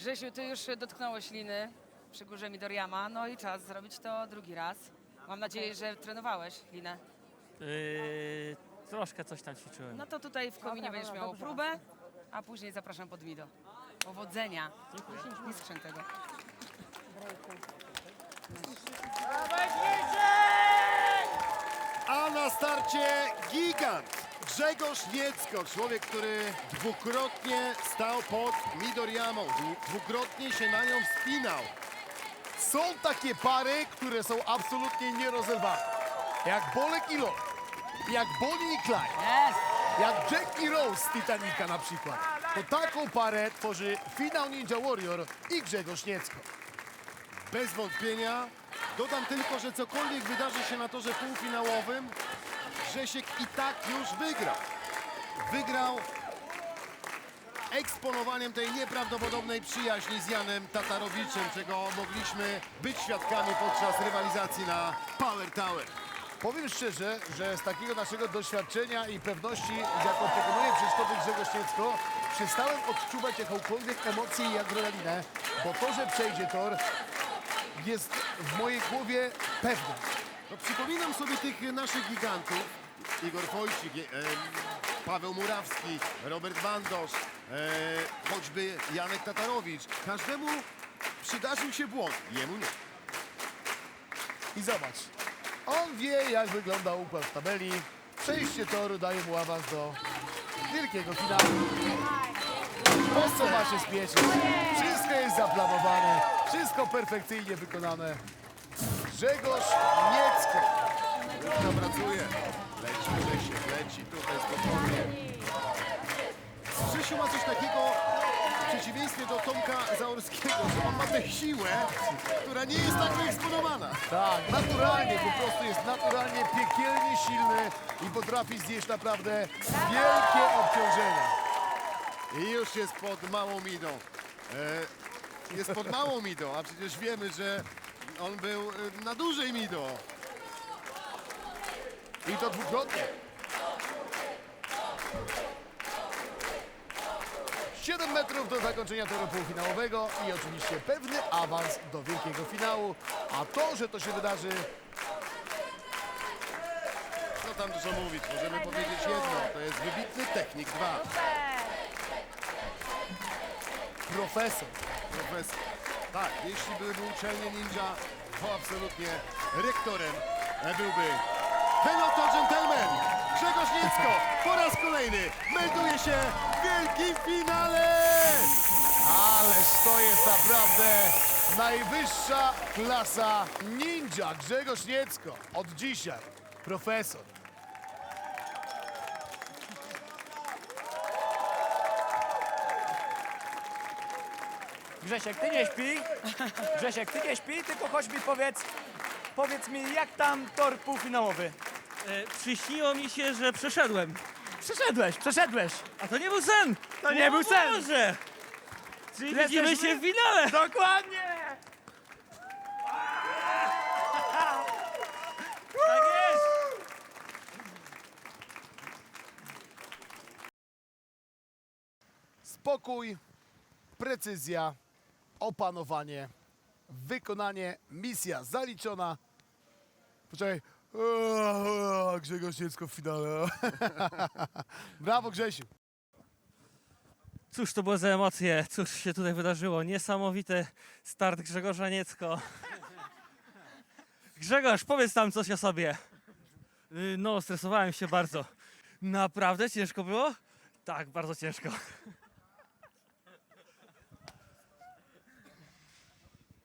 Grzesiu, ty już dotknąłeś liny przy górze Midoriyama, no i czas zrobić to drugi raz. Mam nadzieję, że trenowałeś linę. Yy, troszkę coś tam ćwiczyłem. No to tutaj w kominie będziesz miał próbę, a później zapraszam pod Mido. Powodzenia. Nie skrzyn tego. A na starcie gigant Grzegorz Niecko, człowiek, który dwukrotnie stał pod Midoriyamą, dwu- dwukrotnie się na nią wspinał. Są takie pary, które są absolutnie nierozerwalne. Jak Bolek i Lot, jak Bonnie i Clyde, Jest! jak Jack i Rose z Titanica na przykład. To taką parę tworzy finał Ninja Warrior i Grzegorz Niecko. Bez wątpienia. Dodam tylko, że cokolwiek wydarzy się na torze półfinałowym, Grzesiek i tak już wygrał. Wygrał eksponowaniem tej nieprawdopodobnej przyjaźni z Janem Tatarowiczem, czego mogliśmy być świadkami podczas rywalizacji na Power Tower. Powiem szczerze, że z takiego naszego doświadczenia i pewności, z jaką pokonuje przeszkody Grzegorz Niecko, przestałem odczuwać jakąkolwiek emocję i adrenalinę, bo to, że przejdzie tor, jest w mojej głowie pewne. No, przypominam sobie tych naszych gigantów. Igor Wojcik, e, Paweł Murawski, Robert Bandosz, e, choćby Janek Tatarowicz. Każdemu przydarzył się błąd, jemu nie. I zobacz, on wie jak wygląda układ w tabeli. Przejście toru daje mu awans do wielkiego finału. Po co ma się spieszyć? Wszystko jest zaplanowane, wszystko perfekcyjnie wykonane. Grzegorz Niecko. Równo pracuje. Leci Grzesiek, leci tutaj spokojnie. Grzesiu ma coś takiego w przeciwieństwie do Tomka Zaorskiego, że on ma tę siłę, która nie jest tak wyeksponowana. Tak, naturalnie, po prostu jest naturalnie piekielnie silny i potrafi zjeść naprawdę wielkie obciążenia. I już jest pod małą midą. E, jest pod małą midą, a przecież wiemy, że on był e, na dużej midą. I to dwukrotnie. 7 metrów do zakończenia toru półfinałowego i oczywiście pewny awans do wielkiego finału. A to, że to się wydarzy, Co tam dużo mówić? Możemy powiedzieć jedno, to jest wybitny technik. Dwa, profesor. profesor. Tak, jeśli byłyby uczelnie ninja, to absolutnie rektorem byłby ten oto gentleman, Grzegorz Niecko, po raz kolejny melduje się w wielkim finale! Ależ to jest naprawdę najwyższa klasa ninja. Grzegorz Niecko. Od dzisiaj profesor. Grzesiek, ty nie śpi. Grzesiek, ty nie śpi, tylko chodź mi powiedz, powiedz mi, jak tam tor półfinałowy? E, przyśniło mi się, że przeszedłem. Przeszedłeś, przeszedłeś. A to nie był sen! To nie był sen. Boże! Czyli Jesteśmy- widzimy się w finale! Dokładnie. Tak jest! Spokój, precyzja, opanowanie, wykonanie, misja zaliczona. Poczekaj. Grzegorz Niecko w finale. Brawo Grzesiu. Cóż to było za emocje? Cóż się tutaj wydarzyło? Niesamowity start Grzegorza Niecko. Grzegorz, powiedz tam coś o sobie. Y, No, stresowałem się bardzo. Naprawdę ciężko było? Tak, bardzo ciężko.